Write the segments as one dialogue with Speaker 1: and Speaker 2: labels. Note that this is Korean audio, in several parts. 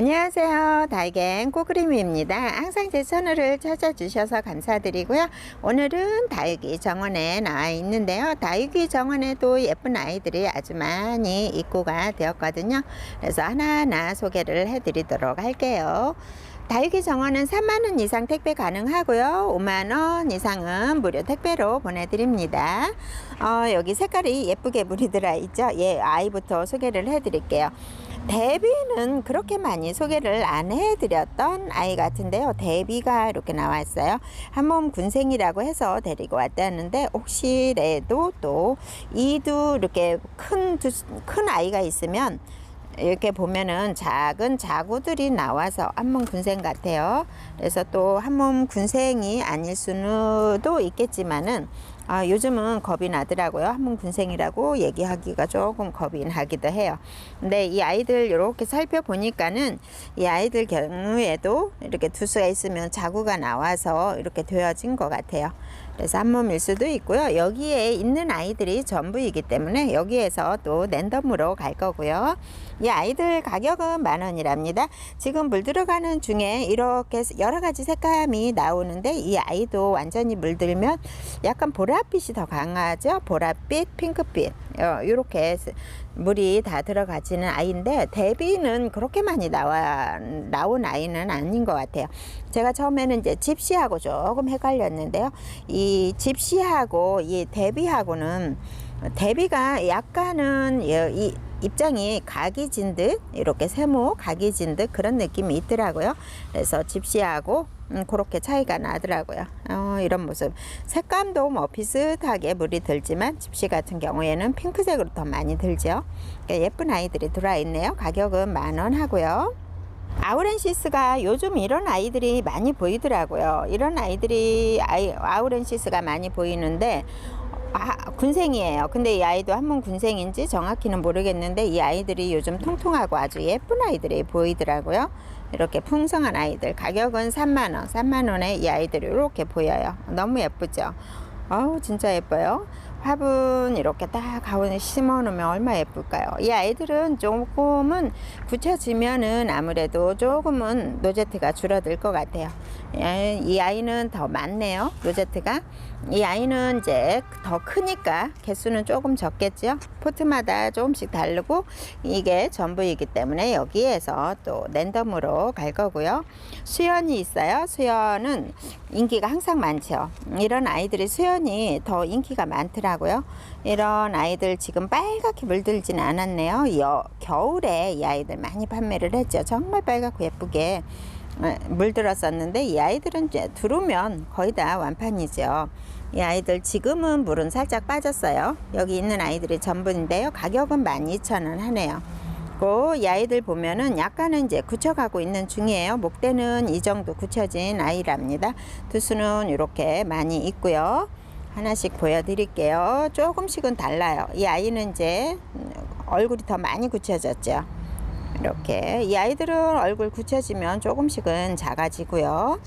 Speaker 1: 안녕하세요. 다이갱 꼬그림입니다. 항상 제 채널을 찾아주셔서 감사드리고요. 오늘은 다육이 정원에 나와 있는데요. 다육이 정원에도 예쁜 아이들이 아주 많이 입고가 되었거든요. 그래서 하나하나 소개를 해드리도록 할게요. 다육이 정원은 3만원 이상 택배 가능하고요. 5만원 이상은 무료 택배로 보내드립니다. 어, 여기 색깔이 예쁘게 물이 들어있죠. 예, 아이부터 소개를 해드릴게요. 데뷔는 그렇게 많이 소개를 안 해드렸던 아이 같은데요. 데뷔가 이렇게 나왔어요. 한몸 군생이라고 해서 데리고 왔다는데 혹시라도 또 이도 이렇게 큰, 두- 큰 아이가 있으면 이렇게 보면은 작은 자구들이 나와서 한몸 군생 같아요. 그래서 또 한몸 군생이 아닐 수도 있겠지만은 아, 요즘은 겁이 나더라고요. 한몸 군생이라고 얘기하기가 조금 겁이 나기도 해요. 근데 이 아이들 이렇게 살펴보니까는 이 아이들 경우에도 이렇게 두수가 있으면 자구가 나와서 이렇게 되어진 것 같아요. 그래서 한몸일 수도 있고요. 여기에 있는 아이들이 전부이기 때문에 여기에서 또 랜덤으로 갈 거고요. 이 아이들 가격은 만 원이랍니다. 지금 물 들어가는 중에 이렇게 여러 가지 색감이 나오는데 이 아이도 완전히 물들면 약간 보랏빛이 더 강하죠. 보랏빛, 핑크빛 이렇게 물이 다 들어가지는 아이인데 데뷔는 그렇게 많이 나와 나온 아이는 아닌 것 같아요. 제가 처음에는 이제 집시하고 조금 헷갈렸는데요. 이 집시하고 이 데뷔하고는 데뷔가 약간은 이 입장이 각이 진 듯 이렇게 세모 각이 진 듯 그런 느낌이 있더라고요. 그래서 집시하고 음, 그렇게 차이가 나더라고요. 어, 이런 모습. 색감도 뭐 비슷하게 물이 들지만 집시 같은 경우에는 핑크색으로 더 많이 들죠. 그러니까 예쁜 아이들이 들어와 있네요. 가격은 만 원 하고요. 아우렌시스가 요즘 이런 아이들이 많이 보이더라고요. 이런 아이들이 아이, 아우렌시스가 많이 보이는데 아, 군생이에요. 근데 이 아이도 한문 군생인지 정확히는 모르겠는데 이 아이들이 요즘 통통하고 아주 예쁜 아이들이 보이더라고요. 이렇게 풍성한 아이들 가격은 3만원 3만원에 이 아이들이 이렇게 보여요. 너무 예쁘죠. 아우 진짜 예뻐요. 화분 이렇게 딱 가운데 심어 놓으면 얼마 예쁠까요? 이 아이들은 조금은 굳혀지면은 아무래도 조금은 노제트가 줄어들 것 같아요. 예, 이 아이는 더 많네요. 노제트가. 이 아이는 이제 더 크니까 개수는 조금 적겠죠. 포트마다 조금씩 다르고 이게 전부이기 때문에 여기에서 또 랜덤으로 갈 거고요. 수연이 있어요. 수연은 인기가 항상 많죠. 이런 아이들이 수연이 더 인기가 많더라고요. 이런 아이들 지금 빨갛게 물들진 않았네요. 여, 겨울에 이 아이들 많이 판매를 했죠. 정말 빨갛고 예쁘게 어, 물들었었는데 이 아이들은 이제 두르면 거의 다 완판이죠. 이 아이들 지금은 물은 살짝 빠졌어요. 여기 있는 아이들이 전부인데요. 가격은 12,000원 하네요. 그이 아이들 보면은 약간은 이제 굳혀가고 있는 중이에요. 목대는 이 정도 굳혀진 아이랍니다. 두수는 이렇게 많이 있고요. 하나씩 보여드릴게요. 조금씩은 달라요. 이 아이는 이제 얼굴이 더 많이 굳혀졌죠. 이렇게 이 아이들은 얼굴 굳혀지면 조금씩은 작아지고요.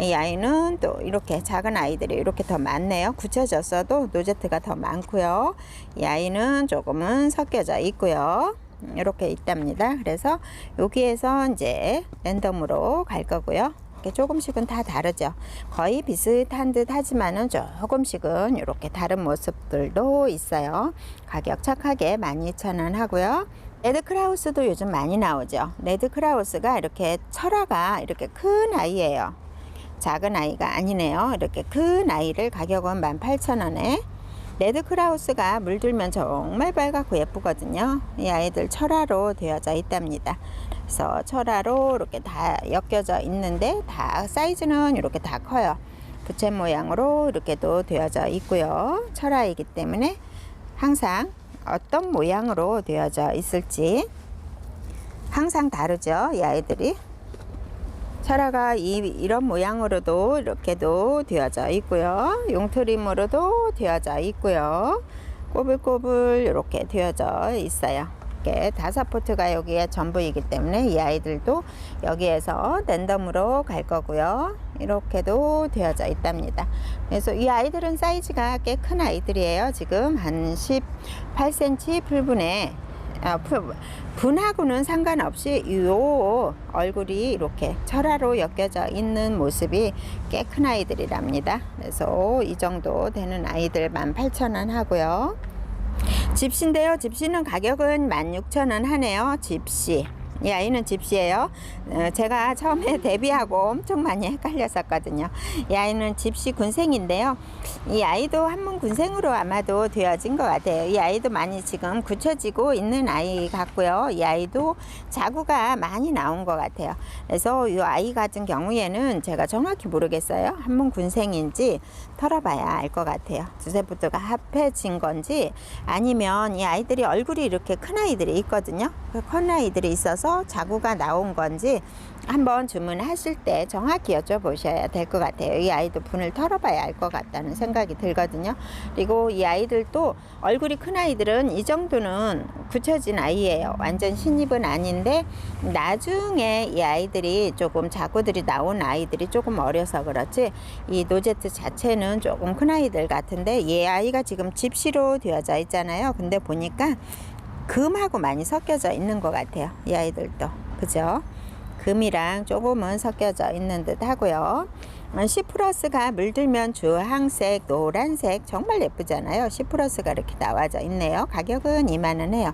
Speaker 1: 이 아이는 또 이렇게 작은 아이들이 이렇게 더 많네요. 굳혀졌어도 노제트가 더 많고요. 이 아이는 조금은 섞여져 있고요. 이렇게 있답니다. 그래서 여기에서 이제 랜덤으로 갈 거고요. 이렇게 조금씩은 다 다르죠. 거의 비슷한 듯 하지만은 조금씩은 이렇게 다른 모습들도 있어요. 가격 착하게 12,000원 하고요. 레드 크라우스도 요즘 많이 나오죠. 레드 크라우스가 이렇게 철화가 이렇게 큰 아이예요. 작은 아이가 아니네요. 이렇게 큰 아이를 가격은 18,000원에 레드 크라우스가 물들면 정말 빨갛고 예쁘거든요. 이 아이들 철화로 되어져 있답니다. 그래서 철화로 이렇게 다 엮여져 있는데 다 사이즈는 이렇게 다 커요. 부채 모양으로 이렇게도 되어져 있고요. 철화이기 때문에 항상 어떤 모양으로 되어져 있을지 항상 다르죠. 이 아이들이. 철화가 이, 이런 모양으로도 이렇게도 되어져 있고요. 용트림으로도 되어져 있고요. 꼬불꼬불 이렇게 되어져 있어요. 이렇게 다섯 포트가 여기에 전부이기 때문에 이 아이들도 여기에서 랜덤으로 갈 거고요. 이렇게도 되어져 있답니다. 그래서 이 아이들은 사이즈가 꽤 큰 아이들이에요. 지금 한 18cm 풀분에 아, 부- 분하고는 상관없이 요 얼굴이 이렇게 철화로 엮여져 있는 모습이 꽤 큰 아이들이랍니다. 그래서 이 정도 되는 아이들 18,000원 하고요. 집시인데요. 집시는 가격은 16,000원 하네요. 집시. 이 아이는 집시예요. 어, 제가 처음에 데뷔하고 엄청 많이 헷갈렸었거든요. 이 아이는 집시 군생인데요. 이 아이도 한문 군생으로 아마도 되어진 것 같아요. 이 아이도 많이 지금 굳혀지고 있는 아이 같고요. 이 아이도 자구가 많이 나온 것 같아요. 그래서 이 아이 같은 경우에는 제가 정확히 모르겠어요. 한문 군생인지 털어봐야 알 것 같아요. 두세부터가 합해진 건지 아니면 이 아이들이 얼굴이 이렇게 큰 아이들이 있거든요. 그큰 아이들이 있어서 자구가 나온 건지 한번 주문하실 때 정확히 여쭤보셔야 될 것 같아요. 이 아이도 분을 털어봐야 알 것 같다는 생각이 들거든요. 그리고 이 아이들도 얼굴이 큰 아이들은 이 정도는 굳혀진 아이예요. 완전 신입은 아닌데 나중에 이 아이들이 조금 자구들이 나온 아이들이 조금 어려서 그렇지 이 노제트 자체는 조금 큰 아이들 같은데 얘 아이가 지금 집시로 되어져 있잖아요. 근데 보니까 금하고 많이 섞여져 있는 것 같아요. 이 아이들도 그죠? 금이랑 조금은 섞여져 있는 듯 하고요. 어, C 플러스가 물들면 주황색, 노란색 정말 예쁘잖아요. C 플러스가 이렇게 나와져 있네요. 가격은 2만 원 해요.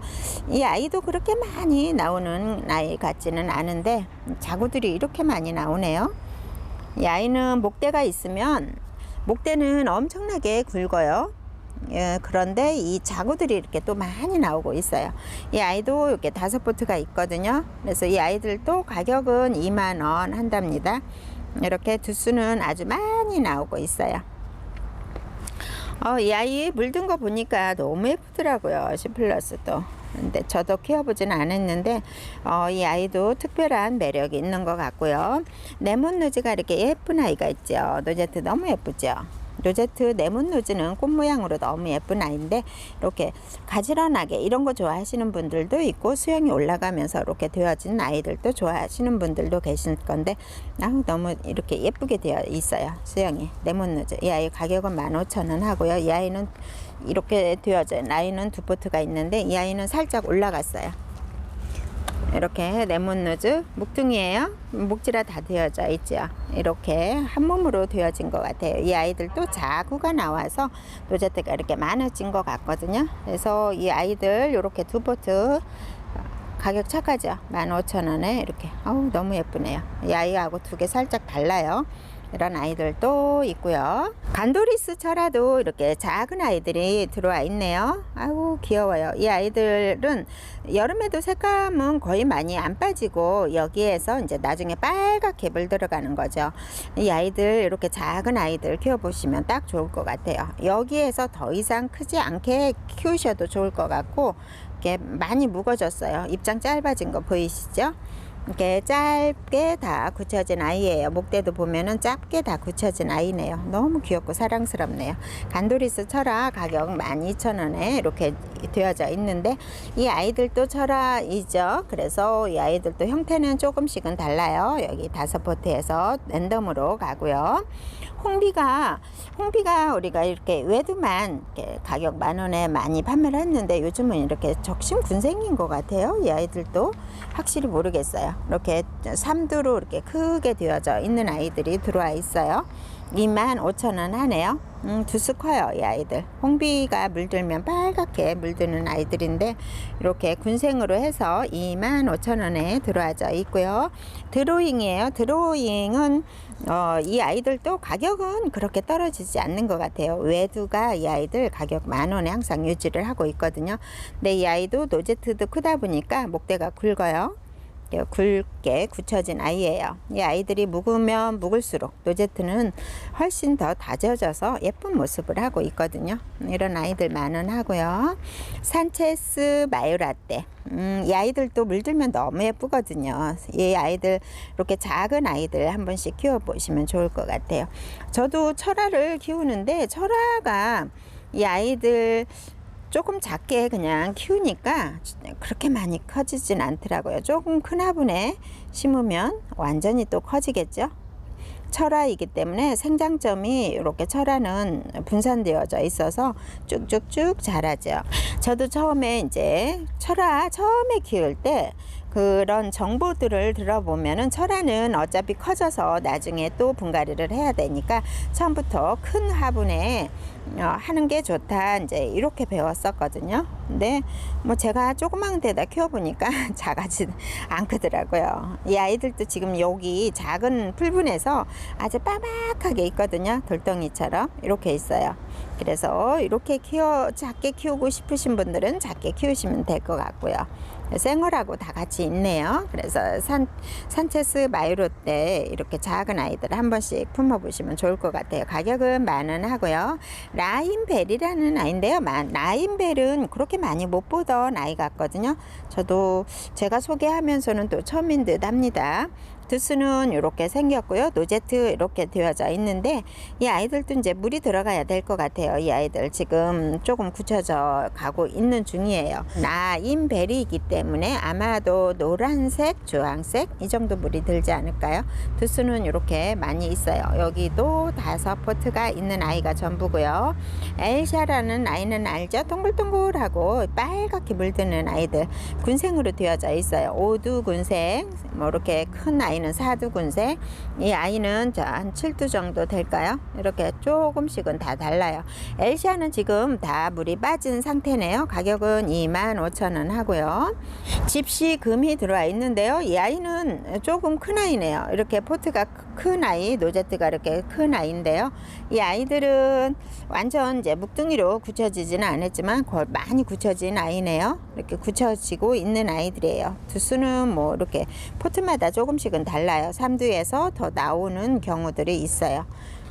Speaker 1: 이 아이도 그렇게 많이 나오는 아이 같지는 않은데 자구들이 이렇게 많이 나오네요. 이 아이는 목대가 있으면 목대는 엄청나게 굵어요. 예, 그런데 이 자구들이 이렇게 또 많이 나오고 있어요. 이 아이도 이렇게 다섯 보트가 있거든요. 그래서 이 아이들도 가격은 2만 원 한답니다. 이렇게 두수는 아주 많이 나오고 있어요. 어, 이 아이 물든 거 보니까 너무 예쁘더라고요. C 플러스 도. 근데 저도 키워보진 않았는데 어, 이 아이도 특별한 매력이 있는 것 같고요. 레몬 노즈가 이렇게 예쁜 아이가 있죠. 노제트 너무 예쁘죠. 로제트 네몬 노즈는 꽃 모양으로 너무 예쁜 아이인데 이렇게 가지런하게 이런 거 좋아하시는 분들도 있고 수영이 올라가면서 이렇게 되어진 아이들도 좋아하시는 분들도 계실 건데 아, 너무 이렇게 예쁘게 되어 있어요 수영이. 네몬 노즈. 이 아이 가격은 15,000원 하고요. 이 아이는 이렇게 되어진 아이는 두 포트가 있는데 이 아이는 살짝 올라갔어요 이렇게 레몬누즈 목둥이에요. 목지라 다 되어져 있죠. 이렇게 한 몸으로 되어진 것 같아요. 이 아이들도 자구가 나와서 노제트가 이렇게 많아진 것 같거든요. 그래서 이 아이들 이렇게 두 포트 가격 착하죠. 15,000원에 이렇게. 어우, 너무 예쁘네요. 이 아이하고 두 개 살짝 달라요. 이런 아이들도 있고요. 간도리스 철화도 이렇게 작은 아이들이 들어와 있네요. 아이고 귀여워요. 이 아이들은 여름에도 색감은 거의 많이 안 빠지고 여기에서 이제 나중에 빨갛게 물 들어가는 거죠. 이 아이들 이렇게 작은 아이들 키워보시면 딱 좋을 것 같아요. 여기에서 더 이상 크지 않게 키우셔도 좋을 것 같고 이렇게 많이 묵어졌어요. 입장 짧아진 거 보이시죠? 이렇게 짧게 다 굳혀진 아이예요. 목대도 보면은 짧게 다 굳혀진 아이네요. 너무 귀엽고 사랑스럽네요. 간도리스 철화 가격 12,000원에 이렇게 되어져 있는데 이 아이들도 철화이죠. 그래서 이 아이들도 형태는 조금씩은 달라요. 여기 다섯 포트에서 랜덤으로 가고요. 홍비가 홍비가 우리가 이렇게 외두만 이렇게 가격 만 원에 많이 판매를 했는데 요즘은 이렇게 적심 군생인 것 같아요. 이 아이들도 확실히 모르겠어요. 이렇게 삼두로 이렇게 크게 되어져 있는 아이들이 들어와 있어요. 2만 5천 원 하네요. 음, 두수 커요, 이 아이들. 홍비가 물들면 빨갛게 물드는 아이들인데, 이렇게 군생으로 해서 2만 5천 원에 들어와져 있고요. 드로잉이에요. 드로잉은, 어, 이 아이들도 가격은 그렇게 떨어지지 않는 것 같아요. 외두가 이 아이들 가격 만 원에 항상 유지를 하고 있거든요. 근데 이 아이도 노제트도 크다 보니까 목대가 굵어요. 이렇게 굵게 굳혀진 아이예요. 이 아이들이 묵으면 묵을수록 노제트는 훨씬 더 다져져서 예쁜 모습을 하고 있거든요. 이런 아이들 많은 하고요. 산체스 마요라떼. 음, 이 아이들도 물들면 너무 예쁘거든요. 이 아이들 이렇게 작은 아이들 한 번씩 키워 보시면 좋을 것 같아요. 저도 철화를 키우는데 철화가 이 아이들 조금 작게 그냥 키우니까 그렇게 많이 커지진 않더라고요. 조금 큰 화분에 심으면 완전히 또 커지겠죠. 철화이기 때문에 생장점이 이렇게 철화는 분산되어져 있어서 쭉쭉쭉 자라죠. 저도 처음에 이제 철화 처음에 키울 때 그런 정보들을 들어보면은 철화는 어차피 커져서 나중에 또 분갈이를 해야 되니까 처음부터 큰 화분에 어, 하는 게 좋다 이제 이렇게 배웠었거든요. 근데 뭐 제가 조그만 데다 키워보니까 작아지 않더라고요. 이 아이들도 지금 여기 작은 풀분에서 아주 빠박하게 있거든요. 돌덩이처럼 이렇게 있어요. 그래서 이렇게 키워 작게 키우고 싶으신 분들은 작게 키우시면 될 것 같고요. 생얼하고 다 같이 있네요. 그래서 산, 산체스 마이로 때 이렇게 작은 아이들 한 번씩 품어보시면 좋을 것 같아요. 가격은 만 원 하고요. 라인벨이라는 아이인데요. 마- 라인벨은 그렇게 많이 못 보던 아이 같거든요. 저도 제가 소개하면서는 또 처음인 듯 합니다. 두수는 이렇게 생겼고요. 노제트 이렇게 되어져 있는데 이 아이들도 이제 물이 들어가야 될 것 같아요. 이 아이들 지금 조금 굳혀져 가고 있는 중이에요. 나인베리이기 때문에 아마도 노란색, 주황색 이 정도 물이 들지 않을까요? 두수는 이렇게 많이 있어요. 여기도 다섯 포트가 있는 아이가 전부고요. 엘샤라는 아이는 알죠? 동글동글하고 빨갛게 물드는 아이들 군생으로 되어져 있어요. 오두 군생, 뭐 이렇게 큰 아이는 사두 군생, 이 아이는 자, 한 7두 정도 될까요? 이렇게 조금씩은 다 달라요. 엘샤는 지금 다 물이 빠진 상태네요. 가격은 25,000원 하고요. 집시 금이 들어와 있는데요. 이 아이는 조금 큰 아이네요. 이렇게 포트가 큰 아이, 노제트가 이렇게 큰 아이인데요. 이 아이들은 완전 이제 묵둥이로 굳혀지지는 않았지만 거의 많이 굳혀진 아이네요. 이렇게 굳혀지고 있는 아이들이에요. 두수는 뭐 이렇게 포트마다 조금씩은 달라요. 3두에서 더 나오는 경우들이 있어요.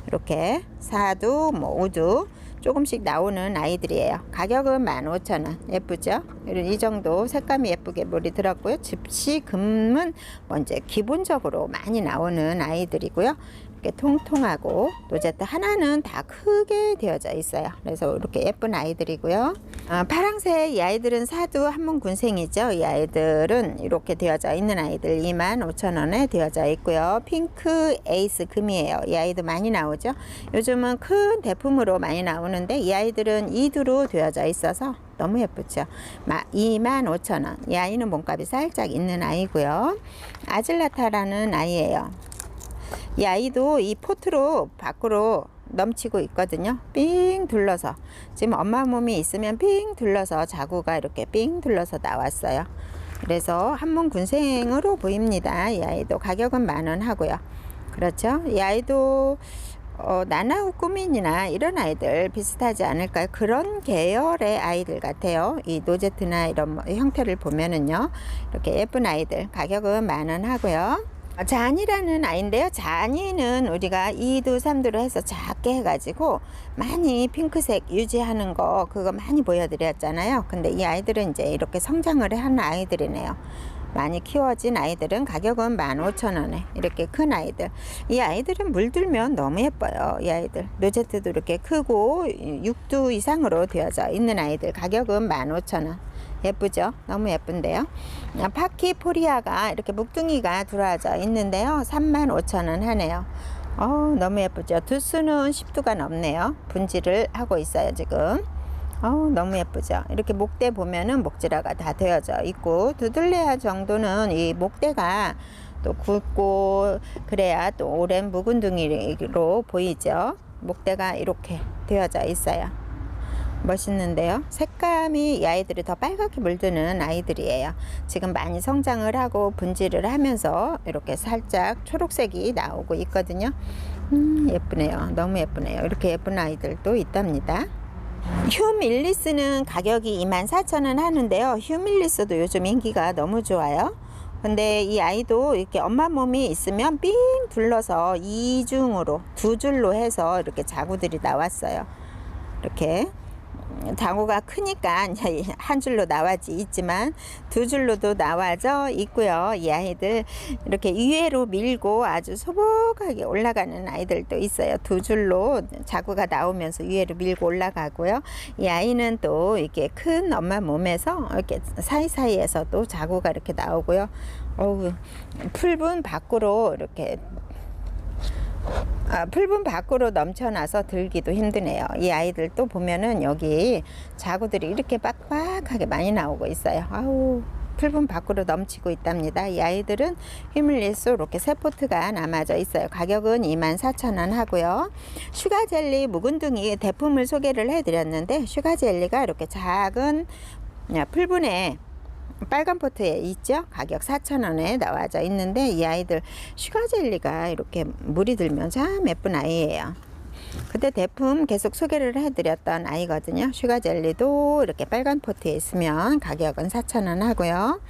Speaker 1: 이렇게 4두, 뭐 5두 조금씩 나오는 아이들이에요. 가격은 15,000원. 예쁘죠? 이런 이 정도 색감이 예쁘게 물이 들었고요. 집시 금은 먼저 기본적으로 많이 나오는 아이들이고요. 이렇게 통통하고 노제트 하나는 다 크게 되어져 있어요. 그래서 이렇게 예쁜 아이들이고요. 아, 파랑색 이 아이들은 사두 한문 군생이죠. 이 아이들은 이렇게 되어져 있는 아이들 25,000원에 되어져 있고요. 핑크 에이스 금이에요. 이 아이도 많이 나오죠. 요즘은 큰 대품으로 많이 나오는데 이 아이들은 이두로 되어져 있어서 너무 예쁘죠. 25,000원. 이 아이는 몸값이 살짝 있는 아이고요. 아질라타라는 아이예요. 이 아이도 이 포트로 밖으로 넘치고 있거든요. 삥 둘러서 지금 엄마 몸이 있으면 삥 둘러서 자구가 이렇게 삥 둘러서 나왔어요. 그래서 한문 군생으로 보입니다. 이 아이도 가격은 만원 하고요. 그렇죠? 이 아이도 어, 나나우 꾸민이나 이런 아이들 비슷하지 않을까요? 그런 계열의 아이들 같아요. 이 노제트나 이런 뭐 형태를 보면은요. 이렇게 예쁜 아이들 가격은 만 원 하고요. 어, 잔이라는 아이인데요. 잔이는 우리가 2두, 3두로 해서 작게 해가지고 많이 핑크색 유지하는 거 그거 많이 보여드렸잖아요. 근데 이 아이들은 이제 이렇게 성장을 하는 아이들이네요. 많이 키워진 아이들은 가격은 15,000원에 이렇게 큰 아이들 이 아이들은 물들면 너무 예뻐요 이 아이들 노제트도 이렇게 크고 6두 이상으로 되어져 있는 아이들 가격은 15,000원 예쁘죠? 너무 예쁜데요? 아, 파키포리아가 이렇게 묵둥이가 들어와져 있는데요. 35,000원 하네요. 어 너무 예쁘죠? 두수는 10두가 넘네요. 분질을 하고 있어요 지금. 어우 너무 예쁘죠? 이렇게 목대 보면은 목질화가 다 되어져 있고 두들레아 정도는 이 목대가 또 굵고 그래야 또 오랜 묵은둥이로 보이죠? 목대가 이렇게 되어져 있어요 멋있는데요 색감이 이 아이들이 더 빨갛게 물드는 아이들이에요 지금 많이 성장을 하고 분질을 하면서 이렇게 살짝 초록색이 나오고 있거든요 음 예쁘네요 너무 예쁘네요 이렇게 예쁜 아이들도 있답니다 휴밀리스는 가격이 24,000원 하는데요. 휴밀리스도 요즘 인기가 너무 좋아요. 근데 이 아이도 이렇게 엄마 몸이 있으면 삥 둘러서 이중으로 두 줄로 해서 이렇게 자구들이 나왔어요. 이렇게 장구가 크니까 한 줄로 나와지 있지만 두 줄로도 나와져 있고요. 이 아이들 이렇게 위에로 밀고 아주 소복하게 올라가는 아이들도 있어요. 두 줄로 자구가 나오면서 위에로 밀고 올라가고요. 이 아이는 또 이렇게 큰 엄마 몸에서 이렇게 사이사이에서 또 자구가 이렇게 나오고요. 어우, 풀분 밖으로 이렇게 아, 풀분 밖으로 넘쳐나서 들기도 힘드네요. 이 아이들 또 보면은 여기 자구들이 이렇게 빡빡하게 많이 나오고 있어요. 아우. 풀분 밖으로 넘치고 있답니다. 이 아이들은 낼수록 이렇게 세 포트가 남아져 있어요. 가격은 24,000원 하고요. 슈가 젤리 묵은둥이 대품을 소개를 해드렸는데 슈가 젤리가 이렇게 작은 풀분에 빨간 포트에 있죠. 가격 4,000원에 나와져 있는데 이 아이들 슈가젤리가 이렇게 물이 들면 참 예쁜 아이예요. 그때 대품 계속 소개를 해드렸던 아이거든요. 슈가젤리도 이렇게 빨간 포트에 있으면 가격은 4,000원 하고요.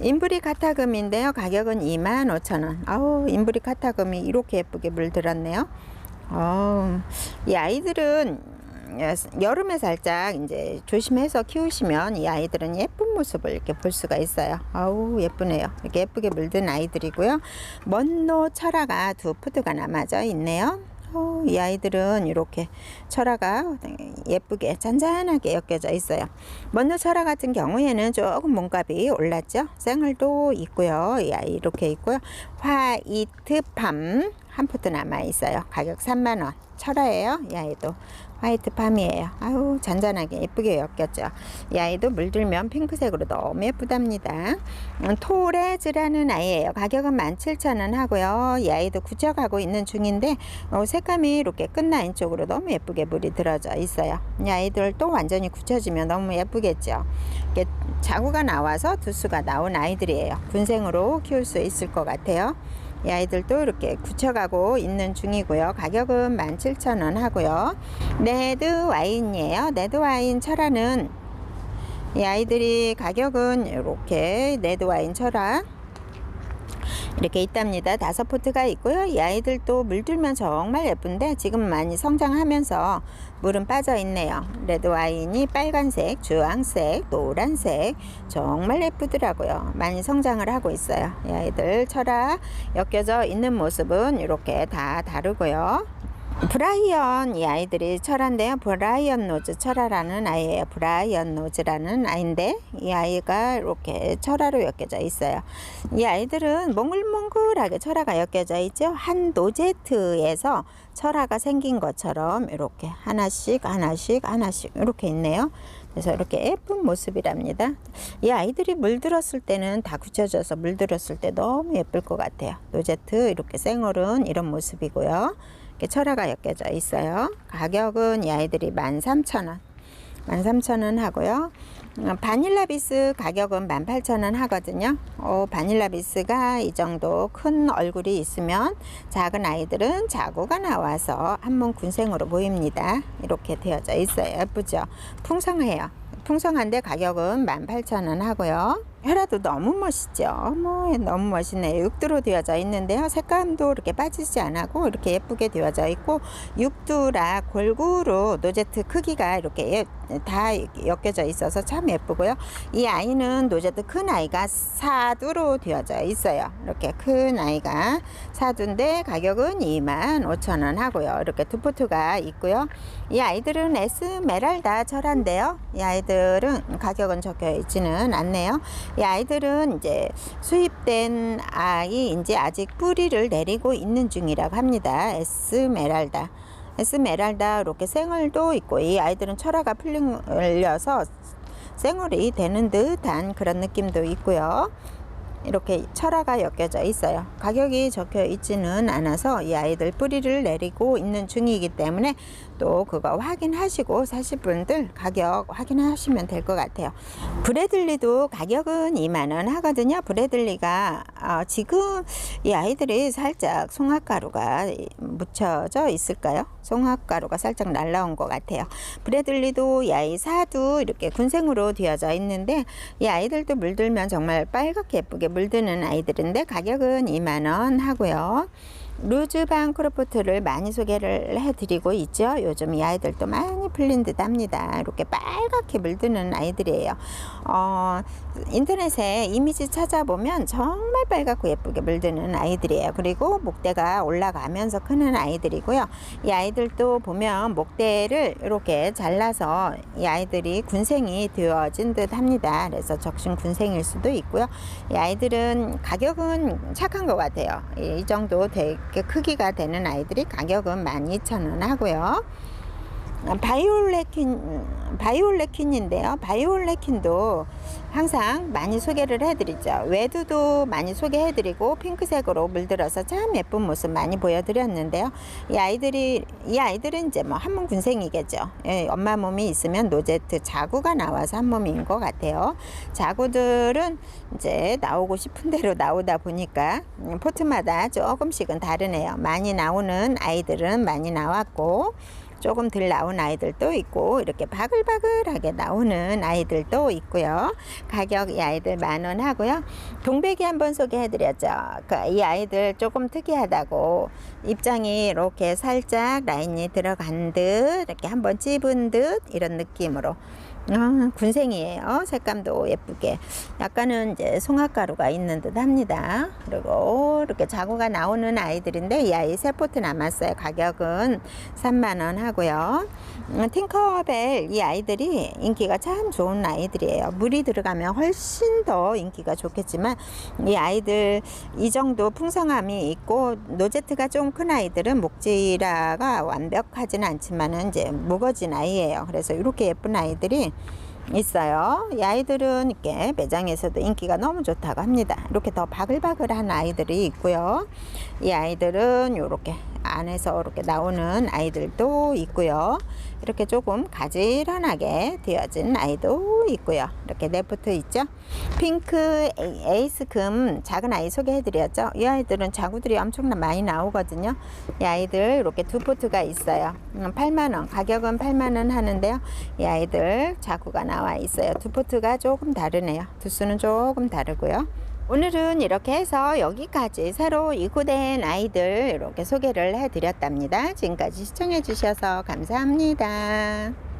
Speaker 1: 인브리 카타금인데요. 가격은 25,000원. 아우, 인브리 카타금이 이렇게 예쁘게 물들었네요. 어, 이 아이들은 여름에 살짝 이제 조심해서 키우시면 이 아이들은 예쁜 모습을 이렇게 볼 수가 있어요. 아우 예쁘네요. 이렇게 예쁘게 물든 아이들이고요. 먼노 철화가 두 푸드가 남아져 있네요. 어, 이 아이들은 이렇게 철화가 예쁘게 잔잔하게 엮여져 있어요. 먼노 철화 같은 경우에는 조금 몸값이 올랐죠. 생얼도 있고요. 이 아이 이렇게 있고요. 화이트팜 한 포트 남아 있어요. 가격 3만 원. 철화예요. 이 아이도 화이트 팜이에요. 아우 잔잔하게 예쁘게 엮였죠. 이 아이도 물들면 핑크색으로 너무 예쁘답니다. 음, 토레즈라는 아이예요. 가격은 17,000원 하고요. 이 아이도 굳혀가고 있는 중인데 어, 색감이 이렇게 끝라인 쪽으로 너무 예쁘게 물이 들어져 있어요. 이 아이들 또 완전히 굳혀지면 너무 예쁘겠죠. 이게 자구가 나와서 두수가 나온 아이들이에요. 군생으로 키울 수 있을 것 같아요. 이 아이들도 이렇게 굳혀가고 있는 중이고요. 가격은 17,000원 하고요. 네드 와인이에요. 네드 와인 철화는 이 아이들이 가격은 이렇게 네드 와인 철화 이렇게 있답니다. 다섯 포트가 있고요. 이 아이들도 물들면 정말 예쁜데 지금 많이 성장하면서 물은 빠져 있네요. 레드 와인이 빨간색, 주황색, 노란색 정말 예쁘더라고요. 많이 성장을 하고 있어요. 이 아이들 철화 엮여져 있는 모습은 이렇게 다 다르고요. 브라이언 이 아이들이 철화인데요. 브라이언 노즈 철화라는 아이예요. 브라이언 노즈라는 아이인데 이 아이가 이렇게 철화로 엮여져 있어요. 이 아이들은 몽글몽글하게 철화가 엮여져 있죠. 한 노제트에서 철화가 생긴 것처럼 이렇게 하나씩 하나씩 하나씩 이렇게 있네요. 그래서 이렇게 예쁜 모습이랍니다. 이 아이들이 물들었을 때는 다 굳혀져서 물들었을 때 너무 예쁠 것 같아요. 노제트 이렇게 생얼은 이런 모습이고요. 이렇게 철화가 엮여져 있어요. 가격은 이 아이들이 13,000원. 13,000원 하고요. 어, 바닐라 비스 가격은 18,000원 하거든요. 어, 바닐라 비스가 이 정도 큰 얼굴이 있으면 작은 아이들은 자구가 나와서 한몸 군생으로 보입니다. 이렇게 되어져 있어요. 예쁘죠? 풍성해요. 풍성한데 가격은 18,000원 하고요. 헤라도 너무 멋있죠. 어머, 너무 멋있네요. 육두로 되어져 있는데요. 색감도 이렇게 빠지지 않고 이렇게 예쁘게 되어져 있고 육두라 골고루 노제트 크기가 이렇게 다 엮여져 있어서 참 예쁘고요. 이 아이는 노제트 큰 아이가 사두로 되어져 있어요. 이렇게 큰 아이가 사두인데 가격은 2만 5천 원 하고요. 이렇게 두 포트가 있고요. 이 아이들은 에스메랄다 철한데요. 이 아이들은 가격은 적혀 있지는 않네요. 이 아이들은 이제 수입된 아이 이제 아직 뿌리를 내리고 있는 중이라고 합니다. 에스메랄다. 에스메랄다 이렇게 생얼도 있고 이 아이들은 철화가 풀려서 생얼이 되는 듯한 그런 느낌도 있고요. 이렇게 철화가 엮여져 있어요. 가격이 적혀 있지는 않아서 이 아이들 뿌리를 내리고 있는 중이기 때문에 또 그거 확인하시고 사실 분들 가격 확인하시면 될 것 같아요. 브래들리도 가격은 2만원 하거든요. 브래들리가 어, 지금 이 아이들이 살짝 송화가루가 묻혀져 있을까요? 송화가루가 살짝 날라온 것 같아요. 브래들리도 이 아이 사도 이렇게 군생으로 되어져 있는데 이 아이들도 물들면 정말 빨갛게 예쁘게 물드는 아이들인데 가격은 2만원 하고요. 루즈방 크로포트를 많이 소개를 해드리고 있죠. 요즘 이 아이들도 많이 풀린 듯 합니다. 이렇게 빨갛게 물드는 아이들이에요. 어, 인터넷에 이미지 찾아보면 정말 빨갛고 예쁘게 물드는 아이들이에요. 그리고 목대가 올라가면서 크는 아이들이고요. 이 아이들도 보면 목대를 이렇게 잘라서 이 아이들이 군생이 되어진 듯 합니다. 그래서 적신 군생일 수도 있고요. 이 아이들은 가격은 착한 것 같아요. 이 정도 되, 크기가 되는 아이들이 가격은 12,000원 하고요. 아, 바이올레킨 바이올레킨인데요. 바이올레킨도 항상 많이 소개를 해드리죠. 외두도 많이 소개해드리고 핑크색으로 물들어서 참 예쁜 모습 많이 보여드렸는데요. 이 아이들이 이 아이들은 이제 뭐 한몸 군생이겠죠. 예, 엄마 몸이 있으면 노제트 자구가 나와서 한 몸인 것 같아요. 자구들은 이제 나오고 싶은 대로 나오다 보니까 음, 포트마다 조금씩은 다르네요. 많이 나오는 아이들은 많이 나왔고 조금 덜 나온 아이들도 있고 이렇게 바글바글하게 나오는 아이들도 있고요. 가격 이 아이들 만 원 하고요. 동백이 한번 소개해드렸죠. 그이 아이들 조금 특이하다고 입장이 이렇게 살짝 라인이 들어간 듯 이렇게 한번 찝은 듯 이런 느낌으로 아, 군생이에요. 색감도 예쁘게. 약간은 이제 송화가루가 있는 듯 합니다. 그리고 이렇게 자구가 나오는 아이들인데 이 아이 세 포트 남았어요. 가격은 3만원 하고요. 음, 팅커벨 이 아이들이 인기가 참 좋은 아이들이에요. 물이 들어가면 훨씬 더 인기가 좋겠지만 이 아이들 이 정도 풍성함이 있고 노제트가 좀 큰 아이들은 목지라가 완벽하진 않지만은 이제 무거진 아이예요. 그래서 이렇게 예쁜 아이들이 있어요. 이 아이들은 이렇게 매장에서도 인기가 너무 좋다고 합니다. 이렇게 더 바글바글한 아이들이 있고요. 이 아이들은 이렇게 안에서 이렇게 나오는 아이들도 있고요. 이렇게 조금 가지런하게 되어진 아이도 있고요. 이렇게 네프트 있죠. 핑크 에이- 에이스 금 작은 아이 소개해드렸죠. 이 아이들은 자구들이 엄청나 많이 나오거든요. 이 아이들 이렇게 두 포트가 있어요. 음, 8만원 가격은 8만원 하는데요. 이 아이들 자구가 나와 있어요. 두 포트가 조금 다르네요. 두수는 조금 다르고요. 오늘은 이렇게 해서 여기까지 새로 입고된 아이들 이렇게 소개를 해드렸답니다. 지금까지 시청해 주셔서 감사합니다.